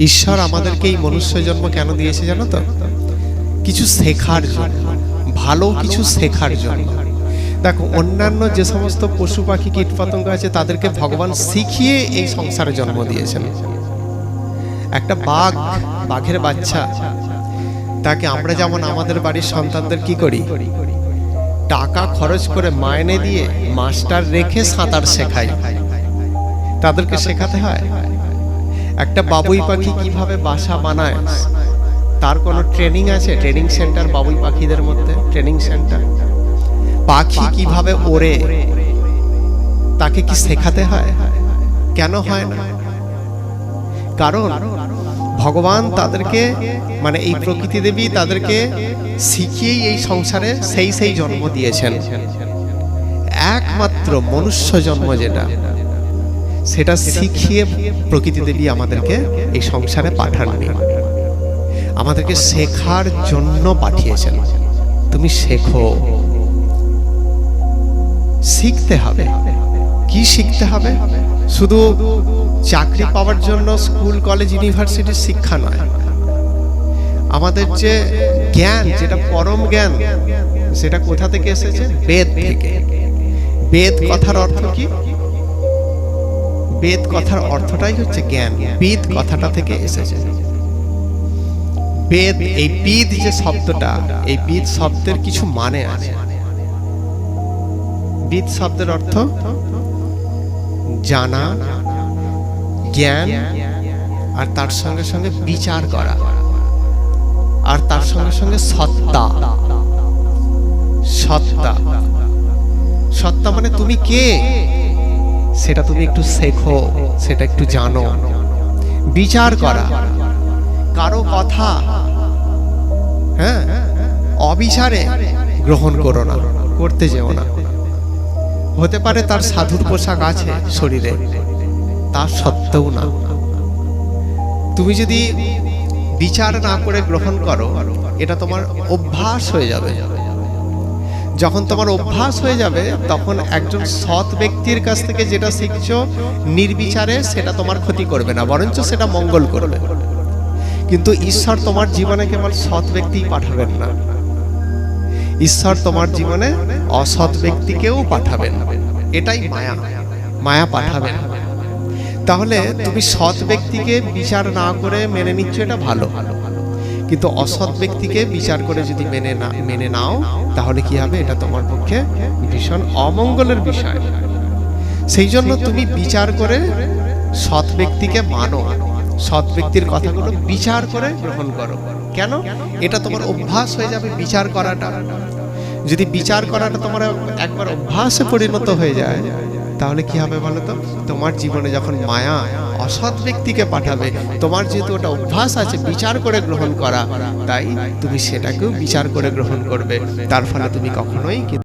ঈশ্বর আমাদেরকে এই মনুষ্য জন্ম কেন দিয়েছে জানো তো? কিছু শেখার জন্য, ভালো কিছু শেখার জন্য। দেখো, অন্যান্য যে সমস্ত পশু পাখি, কীটপতঙ্গ আছে, তাদেরকে ভগবান শিখিয়ে এই সংসারে জন্ম দিয়েছেন। একটা বাঘ, বাঘের বাচ্চা, তাকে আমরা যেমন আমাদের বাড়ির সন্তানদের কি করি? টাকা খরচ করে মাইনে দিয়ে মাস্টার রেখে সাঁতার শেখাই। তাদেরকে শেখাতে হয়। একটা বাবুই পাখি কীভাবে বাসা বানায়? তার কোনো ট্রেনিং আছে? ট্রেনিং সেন্টার বাবুই পাখিদের মধ্যে? ট্রেনিং সেন্টার পাখি কীভাবে ওড়ে? তাকে কি শেখাতে হয়? কেন হয় না? কারণ ভগবান তাদেরকে মানে এই প্রকৃতি দেবী তাদেরকে শিখিয়েই এই সংসারে সেই সেই জন্ম দিয়েছেন। একমাত্র মনুষ্য জন্ম যেটা। সেটা শিখিয়ে প্রকৃতি দেবী আমাদেরকে এই সংসারে পাঠাননি আমাদেরকে শেখার জন্য পাঠিয়েছেন। তুমি শেখো। শিখতে হবে। কি শিখতে হবে? শুধু চাকরি পাওয়ার জন্য স্কুল কলেজ ইউনিভার্সিটির শিক্ষা নয়। আমাদের যে জ্ঞান যেটা পরম জ্ঞান সেটা কোথা থেকে এসেছে? বেদ থেকে। বেদ কথার অর্থ কি? বেদ কথার অর্থটাই হচ্ছে জ্ঞান। বেদ কথাটা থেকে এসেছে। বেদ, এই বিদ যে শব্দটা, এই বিদ শব্দের কিছু মানে আছে। বিদ শব্দের অর্থ জানা, জ্ঞান, আর তার সঙ্গে সঙ্গে বিচার করা। আর তার সঙ্গে সঙ্গে সত্তা। সত্তা। সত্তা মানে তুমি কে? সেটা তুমি একটু শেখো, সেটা একটু জানো। বিচার করা। কারও কথা হ্যাঁ অবিচারে গ্রহণ করো না, করতে যেও না। হতে পারে তার সাধুর পোশাক আছে শরীরে, তা সত্ত্বেও না। তুমি যদি বিচার না করে গ্রহণ করো, এটা তোমার অভ্যাস হয়ে যাবে। যখন তোমার অভ্যাস হয়ে যাবে, তখন একজন সৎ ব্যক্তির কাছ থেকে যেটা শিখছো, নির্বিচারে সেটা তোমার ক্ষতি করবে না, বরঞ্চ সেটা মঙ্গল করবে। কিন্তু ঈশ্বর তোমার জীবনে কেবল সৎ ব্যক্তিই পাঠাবেন না। ঈশ্বর তোমার জীবনে অসৎ ব্যক্তিকেও পাঠাবেন। এটাই মায়া। মায়া পাঠাবেন। তাহলে তুমি সৎ ব্যক্তিকে বিচার না করে মেনে নিচ্ছ, এটা ভালো। কিন্তু অসৎ ব্যক্তিকে বিচার করে যদি মেনে না, মেনে নাও, তাহলে কি হবে? এটা তোমার পক্ষে ভীষণ অমঙ্গলের বিষয়। সেই জন্য তুমি বিচার করে সৎ ব্যক্তিকে মানো। সৎ ব্যক্তির কথাগুলো বিচার করে গ্রহণ করো। কেন? এটা তোমার অভ্যাস হয়ে যাবে বিচার করাটা। যদি বিচার করাটা তোমার একবার অভ্যাসে পরিণত হয়ে যায়, তাহলে কি হবে বলো তো? তোমার জীবনে যখন মায়া অসৎ ব্যক্তিকে পাঠাবে। তোমার যেহেতু ওটা অভ্যাস আছে বিচার করে গ্রহণ করা, তাই তুমি সেটাকেও বিচার করে গ্রহণ করবে। তার ফলে তুমি কখনোই